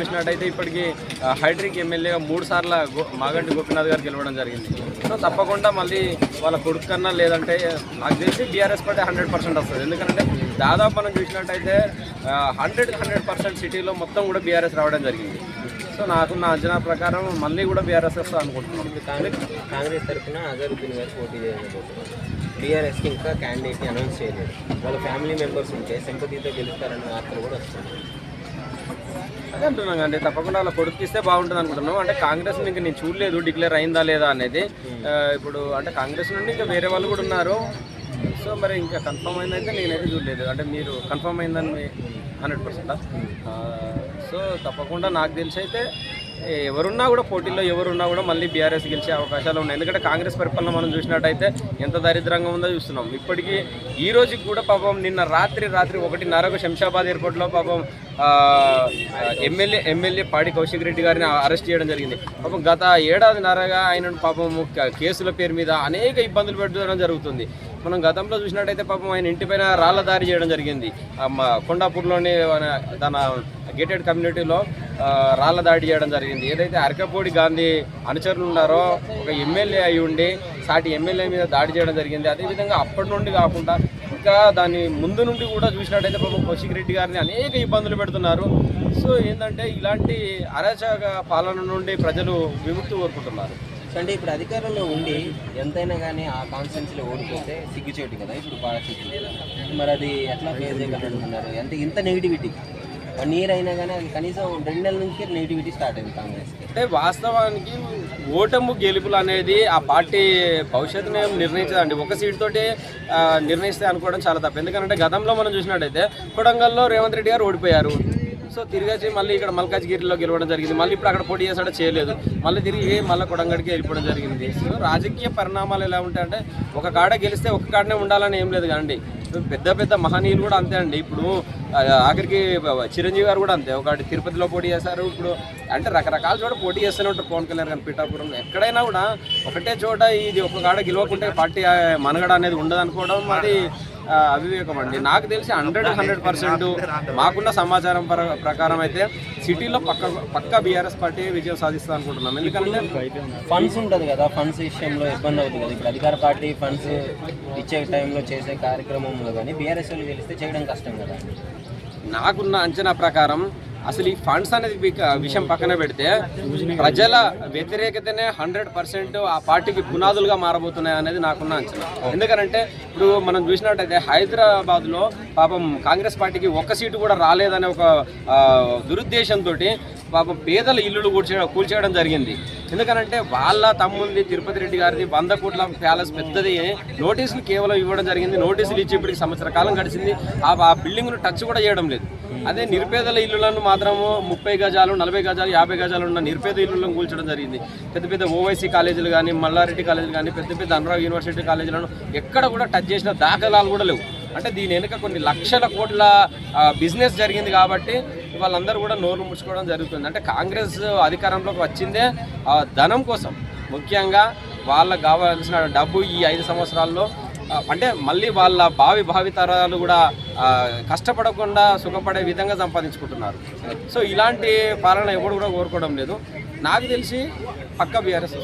చూసినట్టయితే ఇప్పటికి హైడ్రిక్ ఎమ్మెల్యేగా మూడు సార్లు గో- మాగంటి గోపీనాథ్ గారు గెలవడం జరిగింది. సో తప్పకుండా మళ్ళీ వాళ్ళ కొడుకు కన్నా లేదంటే నాకు తెలిసి బీఆర్ఎస్ పార్టీ హండ్రెడ్ పర్సెంట్ వస్తుంది. ఎందుకంటే దాదాపు మనం చూసినట్టయితే హండ్రెడ్ హండ్రెడ్ పర్సెంట్ సిటీలో మొత్తం కూడా బీఆర్ఎస్ రావడం జరిగింది. సో నాకున్న అంచనా ప్రకారం మళ్ళీ కూడా బీఆర్ఎస్ వస్తా అనుకుంటున్నాను కాంగ్రెస్ కాంగ్రెస్ తరఫున అజరుద్దీన్ గారు పోటీ చేయబోతున్నారు. బీఆర్ఎస్కి ఇంకా క్యాండిడేట్ని అనౌన్స్ చేయలేదు. వాళ్ళ ఫ్యామిలీ మెంబర్స్ ఉంటే సింపతితో గెలుస్తారన్న వార్తలు కూడా వస్తున్నాయి. అదే అంటున్నాం అండి తప్పకుండా అలా కొడుకు ఇస్తే బాగుంటుంది అనుకుంటున్నాం. అంటే కాంగ్రెస్ ఇంకా నేను చూడలేదు డిక్లేర్ అయిందా లేదా అనేది ఆ, ఇప్పుడు అంటే కాంగ్రెస్ నుండి ఇంకా వేరే వాళ్ళు కూడా ఉన్నారు. సో మరి ఇంకా కన్ఫర్మ్ అయిందైతే నేనైతే చూడలేదు. అంటే మీరు కన్ఫర్మ్ అయిందని హండ్రెడ్ పర్సెంట్? సో తప్పకుండా నాకు తెలిసి అయితే ఎవరున్నా కూడా పోటీల్లో ఎవరున్నా కూడా మళ్ళీ బీఆర్ఎస్ గెలిచే అవకాశాలు ఉన్నాయి. ఎందుకంటే కాంగ్రెస్ పరిపాలన మనం చూసినట్టయితే ఎంత దరిద్రంగా ఉందో చూస్తున్నాం. ఇప్పటికీ ఈ రోజుకి కూడా పాపం నిన్న రాత్రి రాత్రి ఒకటిన్నరకు శంషాబాద్ ఎయిర్పోర్ట్లో పాపం ఎమ్మెల్యే ఎమ్మెల్యే పాడి కౌశిక్ రెడ్డి గారిని అరెస్ట్ చేయడం జరిగింది. పాపం గత ఏడాదిన్నరగా ఆయన పాపం కేసుల పేరు మీద అనేక ఇబ్బందులు పెట్టడం జరుగుతుంది. మనం గతంలో చూసినట్టయితే పాపం ఆయన ఇంటిపైన రాళ్ళ దారి చేయడం జరిగింది. కొండాపూర్లోని మన- తన గేటెడ్ కమ్యూనిటీలో రాళ్ళ దాడి చేయడం జరిగింది. ఏదైతే అరకపూడి గాంధీ అనుచరులు ఉన్నారో ఒక ఎమ్మెల్యే అయి ఉండి సాటి ఎమ్మెల్యే మీద దాడి చేయడం జరిగింది. అదేవిధంగా అప్పటి నుండి కాకుండా ఇంకా దాని ముందు నుండి కూడా చూసినట్టయితే పాపం కౌశిక్ రెడ్డి గారిని అనేక ఇబ్బందులు పెడుతున్నారు. సో ఏంటంటే ఇలాంటి అరాచక పాలన నుండి ప్రజలు విముక్తి కోరుకుంటున్నారు. సో అంటే ఇప్పుడు అధికారంలో ఉండి ఎంతైనా కానీ ఆ కాన్స్టిట్యున్సీలో ఓడిపోతే సిగ్గుచేటు కదా ఇప్పుడు పార్టీకి మరి అది ఎట్లా ఫేస్ చేయగలనుకున్నారు అంటే ఇంత నెగిటివిటీ వన్ ఇయర్ అయినా కానీ అది కనీసం రెండు నెలల నుంచి నెగిటివిటీ స్టార్ట్ అయింది కాంగ్రెస్ అంటే వాస్తవానికి ఓటము గెలుపులు అనేది ఆ పార్టీ భవిష్యత్తుని నిర్ణయించదండి. ఒక సీట్ తోటి నిర్ణయిస్తే అనుకోవడం చాలా తప్పు. ఎందుకంటే గతంలో మనం చూసినట్టయితే కొడంగల్లో రేవంత్ రెడ్డి గారు ఓడిపోయారు. సో తిరిగి వచ్చి మళ్ళీ ఇక్కడ మల్కాజ్గిరిలో గెలవడం జరిగింది. మళ్ళీ ఇప్పుడు అక్కడ పోటీ చేసాడో చేయలేదు. మళ్ళీ తిరిగి మళ్ళీ కొడంగడికి వెళ్ళిపోవడం జరిగింది. సో రాజకీయ పరిణామాలు ఎలా ఉంటాయంటే ఒక కాడ గెలిస్తే ఒక కాడనే ఉండాలని ఏం లేదు కానీ పెద్ద పెద్ద మహనీయులు కూడా అంతే అండి. ఇప్పుడు ఆఖరికి చిరంజీవి గారు కూడా అంతే. ఒకటి తిరుపతిలో పోటీ చేశారు. ఇప్పుడు అంటే రకరకాల చోట పోటీ చేస్తూనే ఉంటారు పవన్ కళ్యాణ్ కానీ పిఠాపురం ఎక్కడైనా కూడా ఒకటే చోట ఇది ఒక కాడ గెలవకుంటే పార్టీ మనగడ అనేది ఉండదు అనుకోవడం అది అవివేకం అండి. నాకు తెలిసి హండ్రెడ్ హండ్రెడ్ పర్సెంట్ మాకున్న సమాచారం ప్ర- ప్రకారం అయితే సిటీలో పక్క పక్క బీఆర్ఎస్ పార్టీ విజయం సాధిస్తా అనుకుంటున్నాం ఎందుకంటే ఫండ్స్ ఉంటుంది కదా ఫండ్స్ విషయంలో ఇబ్బంది అవుతుంది కదా. ఇప్పుడు అధికార పార్టీ ఫండ్స్ ఇచ్చే టైంలో చేసే కార్యక్రమంలో కానీ బీఆర్ఎస్ వాళ్ళు గెలిస్తే చేయడం కష్టం కదా. నాకున్న అంచనా ప్రకారం అసలు ఈ ఫండ్స్ అనేది విషయం పక్కన పెడితే ప్రజల వ్యతిరేకతనే హండ్రెడ్ పర్సెంట్ ఆ పార్టీకి పునాదులుగా మారబోతున్నాయి అనేది నాకున్న అంచనా. ఎందుకంటే ఇప్పుడు మనం చూసినట్టయితే హైదరాబాద్లో పాపం కాంగ్రెస్ పార్టీకి ఒక్క సీటు కూడా రాలేదనే ఒక దురుద్దేశంతో పాపం పేదల ఇల్లులు కూర్చే కూల్చేయడం జరిగింది. ఎందుకనంటే వాళ్ళ తమ్ముంది తిరుపతి రెడ్డి గారిది వంద కోట్ల ప్యాలెస్ పెద్దది. నోటీసులు కేవలం ఇవ్వడం జరిగింది. నోటీసులు ఇచ్చి ఇప్పటికి సంవత్సర కాలం గడిచింది. ఆ బిల్డింగ్ను టచ్ కూడా చేయడం లేదు. అదే నిరుపేదల ఇల్లులను మాత్రము ముప్పై గజాలు నలభై గజాలు యాభై గజాలు ఉన్న నిరుపేద ఇల్లులను కూల్చడం జరిగింది. పెద్ద పెద్ద ఓవైసీ కాలేజీలు కానీ మల్లారెడ్డి కాలేజీలు కానీ పెద్ద పెద్ద అనురాగ్ యూనివర్సిటీ కాలేజీలను ఎక్కడ కూడా టచ్ చేసిన దాఖలాలు కూడా లేవు. అంటే దీని వెనుక కొన్ని లక్షల కోట్ల బిజినెస్ జరిగింది కాబట్టి వాళ్ళందరూ కూడా నోరు ముడుచుకోవడం జరుగుతుంది. అంటే కాంగ్రెస్ అధికారంలోకి వచ్చిందే ధనం కోసం. ముఖ్యంగా వాళ్ళకు కావాల్సిన డబ్బు ఈ ఐదు సంవత్సరాల్లో అంటే మళ్ళీ వాళ్ళ భావి భావి తరాలు కూడా కష్టపడకుండా సుఖపడే విధంగా సంపాదించుకుంటున్నారు. సో ఇలాంటి పాలన ఎవరు కూడా కోరుకోవడం లేదు. నాకు తెలిసి పక్క బీఆర్ఎస్